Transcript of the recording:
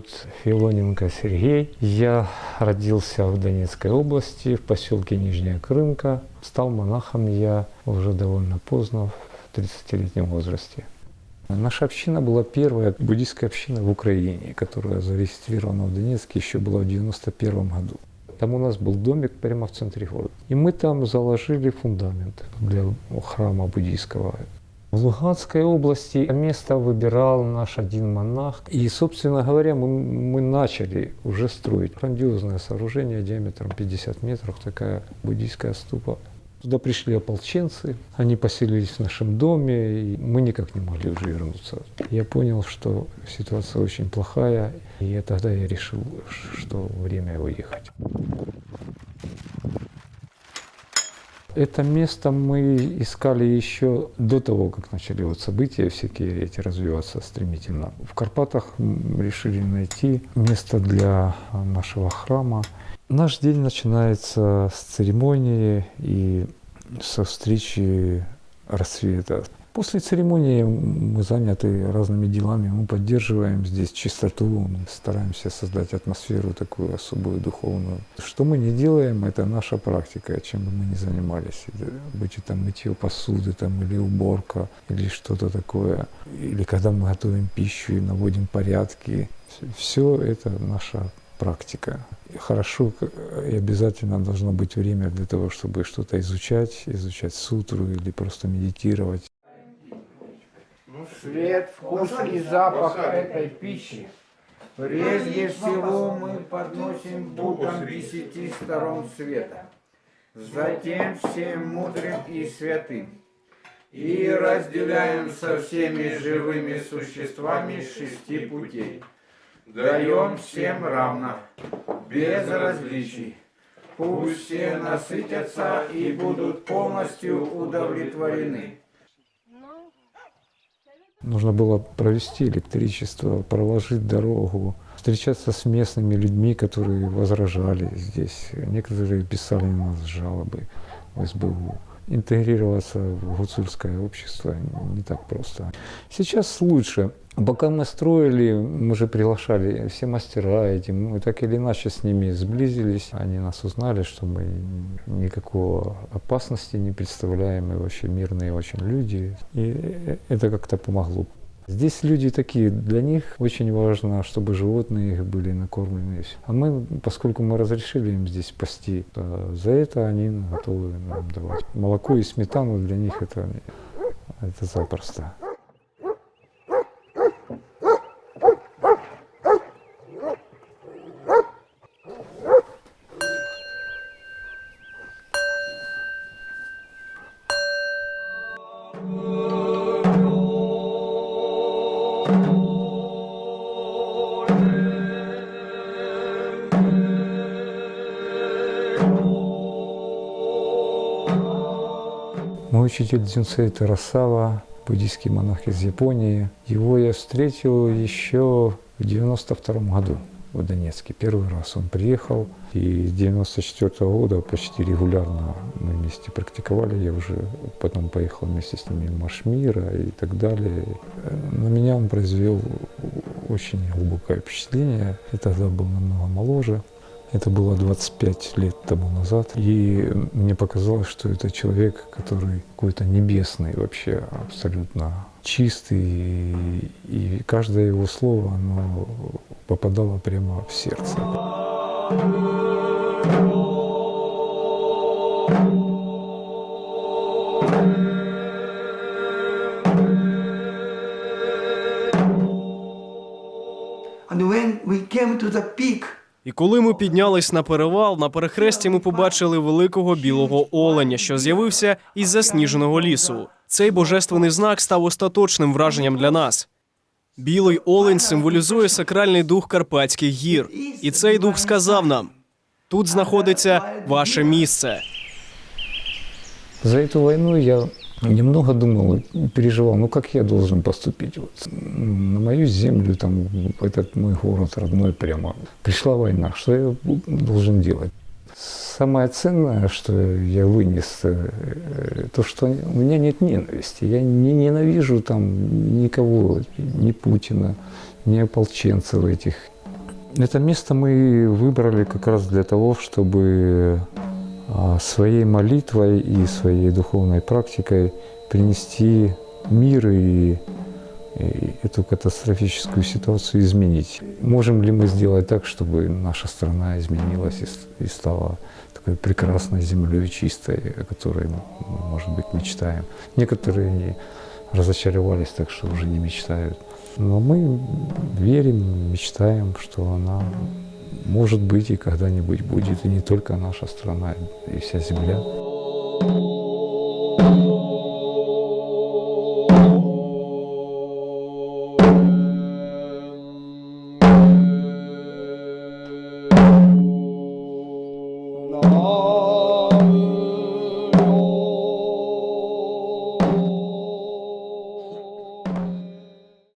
зовут Филоненко Сергей. Я родился в Донецкой области, в поселке Нижняя Крымка. Стал монахом я уже довольно поздно, в 30-летнем возрасте. Наша община была первая буддийская община в Украине, которая зарегистрирована в Донецке еще была в 91 году. Там у нас был домик прямо в центре города. И мы там заложили фундамент для храма буддийского. В Луганской области место выбирал наш один монах. И, собственно говоря, мы, мы начали уже строить грандиозное сооружение диаметром 50 метров, такая буддийская ступа. Туда пришли ополченцы, они поселились в нашем доме, и мы никак не могли уже вернуться. Я понял, что ситуация очень плохая, и тогда я решил, что время уехать. Это место мы искали еще до того, как начали вот события всякие эти развиваться стремительно. В Карпатах решили найти место для нашего храма. Наш день начинается с церемонии и со встречи рассвета. После церемонии мы заняты разными делами, мы поддерживаем здесь чистоту, стараемся создать атмосферу такую особую, духовную. Что мы не делаем, это наша практика, чем бы мы ни занимались. Будь это мытье посуды там, или уборка, или что-то такое. Или когда мы готовим пищу и наводим порядки. Все это наша практика. Хорошо и обязательно должно быть время для того, чтобы что-то изучать, изучать сутру или просто медитировать. Свет, вкус и запах этой пищи прежде всего мы подносим Буддам десяти сторон света, затем всем мудрым и святым, и разделяем со всеми живыми существами шести путей – даем всем равно, без различий. Пусть все насытятся и будут полностью удовлетворены. Нужно было провести электричество, проложить дорогу, встречаться с местными людьми, которые возражали здесь. Некоторые писали на нас жалобы в СБУ интегрироваться в гуцульское общество не так просто. Сейчас лучше. Пока мы строили, мы же приглашали все мастера эти, мы так или иначе с ними сблизились. Они нас узнали, что мы никакого опасности не представляем, и вообще мирные очень люди. И это как-то помогло. Здесь люди такие, для них очень важно, чтобы животные их были накормлены. А мы, поскольку мы разрешили им здесь пасти, за это они готовы нам давать. Молоко и сметану для них это, это запросто. Мой учитель Дзюнсей Тарасава, буддийский монах из Японии, его я встретил еще в 92 году в Донецке. Первый раз он приехал, и с 94 года почти регулярно мы вместе практиковали. Я уже потом поехал вместе с ними в Машмира и так далее. На меня он произвел очень глубокое впечатление. Я тогда был намного моложе. Это было 25 лет тому назад. И мне показалось, что это человек, который какой-то небесный вообще, абсолютно чистый. И каждое его слово, оно попадало прямо в сердце. And when we came to the peak, І коли ми піднялись на перевал, на перехресті ми побачили великого білого оленя, що з'явився із засніженого лісу. Цей божественний знак став остаточним враженням для нас. Білий олень символізує сакральний дух Карпатських гір, і цей дух сказав нам: тут знаходиться ваше місце. За эту войну я немного думал, и переживал, ну как я должен поступить вот, на мою землю, там, этот мой город родной прямо. Пришла война, что я должен делать? Самое ценное, что я вынес, э, то, что у меня нет ненависти. Я не ненавижу там никого, ни Путина, ни ополченцев этих. Это место мы выбрали как раз для того, чтобы своей молитвой и своей духовной практикой принести мир и, и эту катастрофическую ситуацию изменить. Можем ли мы сделать так, чтобы наша страна изменилась и, и стала такой прекрасной землей чистой, о которой может быть, мечтаем? Некоторые разочаровались, так что уже не мечтают. Но мы верим, мечтаем, что она может быть и когда-нибудь будет, и не только наша страна, и вся земля.